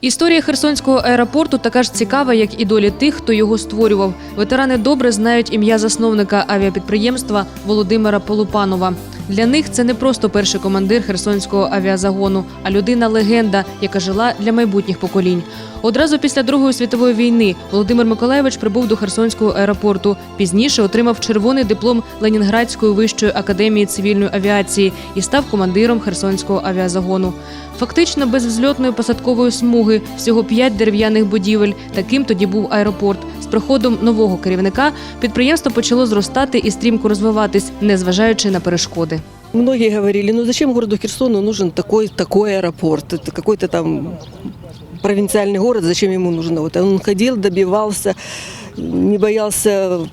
Історія Херсонського аеропорту така ж цікава, як і долі тих, хто його створював. Ветерани добре знають ім'я засновника авіапідприємства Володимира Полупанова. Для них це не просто перший командир Херсонського авіазагону, а людина-легенда, яка жила для майбутніх поколінь. Одразу після Другої світової війни Володимир Миколаєвич прибув до Херсонського аеропорту. Пізніше отримав червоний диплом Ленінградської вищої академії цивільної авіації і став командиром Херсонського авіазагону. Фактично без взльотної посадкової смуги, всього п'ять дерев'яних будівель. Таким тоді був аеропорт. З приходом нового керівника підприємство почало зростати і стрімко розвиватись, незважаючи на перешкоди. Многие говорили, ну зачем городу Херсону нужен такой, такой аэропорт? Это какой-то там провинциальный город, зачем ему нужно? Вот он ходил, добивался, не боялся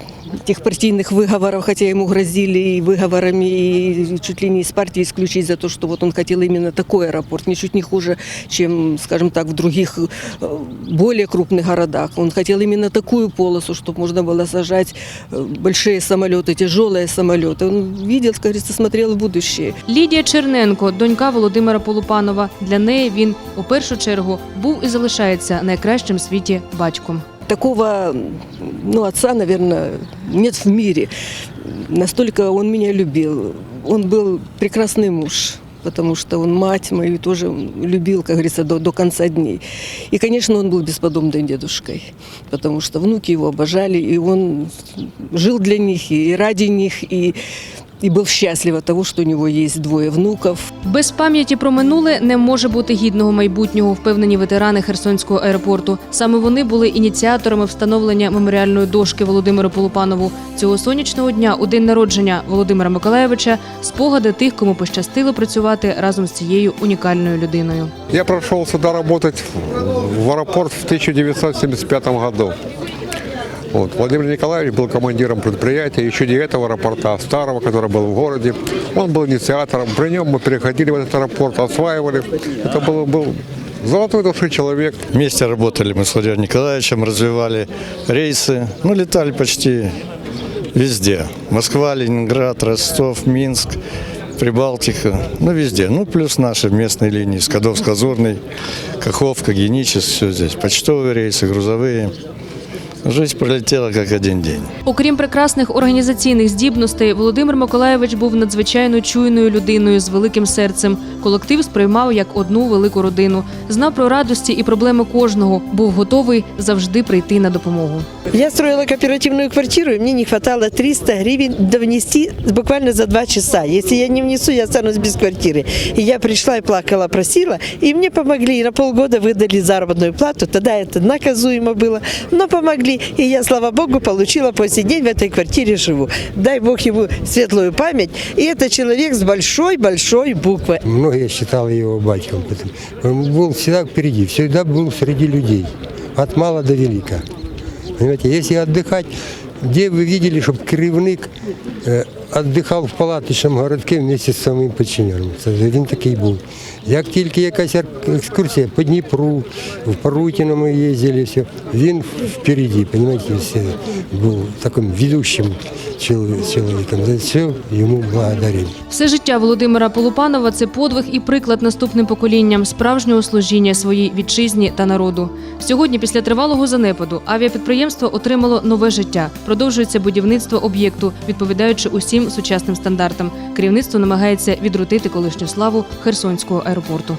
тех партийных выговоров, хотя ему грозили и выговорами, и чуть ли не из партии исключить за то, что вот он хотел именно такой аэропорт, ничуть не хуже, чем, скажем так, в других э, более крупных городах. Он хотел именно такую полосу, чтобы можно было сажать э, большие самолеты, тяжелые самолеты. Он видел, как говорится, смотрел в будущее. Лідія Черненко, донька Володимира Полупанова. Для неї він у першу чергу був і залишається найкращим в світі батьком. Такого ну, отца, наверное, нет в мире. Настолько он меня любил. Он был прекрасный муж, потому что он мать мою тоже любил, как говорится, до, до конца дней. И, конечно, он был бесподобным дедушкой, потому что внуки его обожали, и он жил для них, и ради них, и, и был счастлив от того, что у него есть двое внуков. Без пам'яті про минуле не може бути гідного майбутнього, впевнені ветерани Херсонського аеропорту. Саме вони були ініціаторами встановлення меморіальної дошки Володимиру Полупанову. Цього сонячного дня, у день народження Володимира Миколаєвича, спогади тих, кому пощастило працювати разом з цією унікальною людиною. Я прошел сюда работать в аэропорт в 1975 году. Вот. Владимир Николаевич был командиром предприятия, еще не этого аэропорта, а старого, который был в городе. Он был инициатором. При нем мы переходили в этот аэропорт, осваивали. Это был, был золотой души человек. Вместе работали мы с Владимиром Николаевичем, развивали рейсы, ну, летали почти везде. Москва, Ленинград, Ростов, Минск, Прибалтика, ну, везде. Ну, плюс наши местные линии, Скадовск-Лазурный, Каховка, Геничес, все здесь. Почтовые рейсы, грузовые. Жизнь пролетела как один день. Окрім прекрасних організаційних здібностей, Володимир Миколаєвич був надзвичайно чуйною людиною з великим серцем. Колектив сприймав як одну велику родину, знав про радості і проблеми кожного, був готовий завжди прийти на допомогу. Я строила кооперативную квартиру, и мне не хватало 300 гривен довнести буквально за два часа. Если я не внесу, я останусь без квартиры. И я пришла и плакала, просила, и мне помогли. И на полгода выдали заработную плату. Тогда это наказуемо было, но И я, слава Богу, получила по сей день в этой квартире живу. Дай Бог ему светлую память. И это человек с большой-большой буквы. Многие считали его батьком. Он был всегда впереди, всегда был среди людей, от мала до велика. Понимаете, если отдыхать, где вы видели, чтобы керівник е, віддихав в палаточному городке вместе з самим підчиненим. Це він такий був. Як тільки якась екскурсія по Дніпру, в Парутіно ми їздили, все, він впереді, понимаете, все, був таким ведущим чоловіком. За все йому благодарим. Все життя Володимира Полупанова це подвиг і приклад наступним поколінням справжнього служіння своїй вітчизні та народу. Сьогодні, після тривалого занепаду, авіапідприємство отримало нове життя. Продовжується будівництво об'єкту, відповідаючи усім сучасним стандартам. Керівництво намагається відрутити колишню славу Херсонського аеропорту.